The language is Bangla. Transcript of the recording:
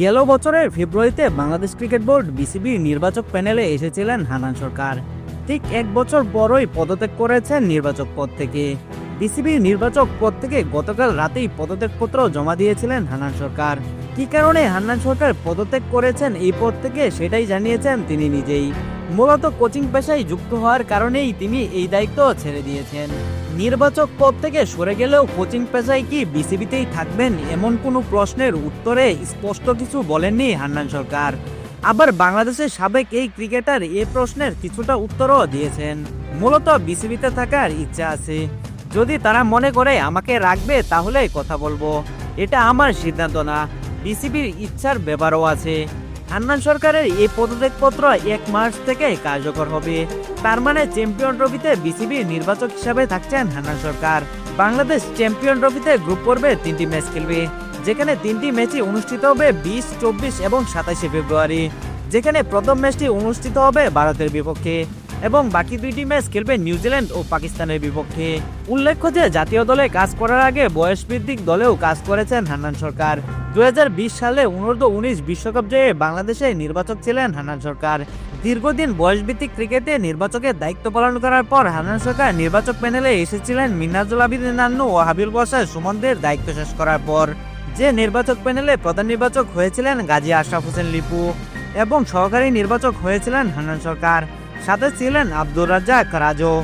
গেল বছরের ফেব্রুয়ারিতে বাংলাদেশ ক্রিকেট বোর্ড বিসিবি নির্বাচক প্যানেলে এসেছিলেন হানান সরকার। ঠিক এক বছর পরই পদত্যাগ করেছেন নির্বাচক পদ থেকে। বিসিবির নির্বাচক পদ থেকে গতকাল রাতেই পদত্যাগপত্র জমা দিয়েছিলেন হান্নান সরকার। কী কারণে হান্নান সরকার পদত্যাগ করেছেন এই পদ থেকে সেটাই জানিয়েছেন তিনি নিজেই। মূলত কোচিং পেশায় যুক্ত হওয়ার কারণেই তিনি এই দায়িত্ব ছেড়ে দিয়েছেন। নির্বাচক পদ থেকে সরে গেলেও কোচিং পেশায় কি বিসিবিতেই থাকবেন এমন কোনো প্রশ্নের উত্তরে স্পষ্ট কিছু বলেননি হান্নান সরকার। আবার বাংলাদেশের সাবেক এই ক্রিকেটার এ প্রশ্নের কিছুটা উত্তরও দিয়েছেন। মূলত বিসিবিতে থাকার ইচ্ছা আছে। যদি তারা মনে করে আমাকে রাখবে তাহলে কথা বলব। এটা আমার সিদ্ধান্ত না। বিসিবির ইচ্ছার ব্যাপারও আছে। হান্নান সরকারের এই পদত্যাগপত্র এক মার্চ থেকে কার্যকর হবে। তার মানে চ্যাম্পিয়ন ট্রফিতে বিসিবির নির্বাচক হিসাবে থাকছেন হান্নান সরকার। বাংলাদেশ চ্যাম্পিয়ন ট্রফিতে গ্রুপ পর্বে তিনটি ম্যাচ খেলবে, যেখানে তিনটি ম্যাচই অনুষ্ঠিত হবে বিশ, চব্বিশ এবং সাতাশে ফেব্রুয়ারি, যেখানে প্রথম ম্যাচটি অনুষ্ঠিত হবে ভারতের বিপক্ষে এবং বাকি দুইটি ম্যাচ খেলবে নিউজিল্যান্ড ও পাকিস্তানের বিপক্ষে। উল্লেখ্য যে জাতীয় দলে কাজ করার আগে বয়স ভিত্তিক দলেও কাজ করেছেন হান্নান সরকার। দু হাজার বিশ সালে অনূর্ধ্ব উনিশ বিশ্বকাপ জয়ে বাংলাদেশে নির্বাচক ছিলেন হানান সরকার। দীর্ঘদিন বয়সভিত্তিক ক্রিকেটে নির্বাচকের দায়িত্ব পালন করার পর হানান সরকার নির্বাচক প্যানেলে এসেছিলেন মিনাজুল আবিদিন নান্নু ও হাবিল বসার সুমনদের দায়িত্ব শেষ করার পর। যে নির্বাচক প্যানেলে প্রধান নির্বাচক হয়েছিলেন গাজী আশরাফ হোসেন লিপু এবং সহকারী নির্বাচক হয়েছিলেন হানান সরকার। সাথে ছিলেন আব্দুর রাজ্জাক রাজু।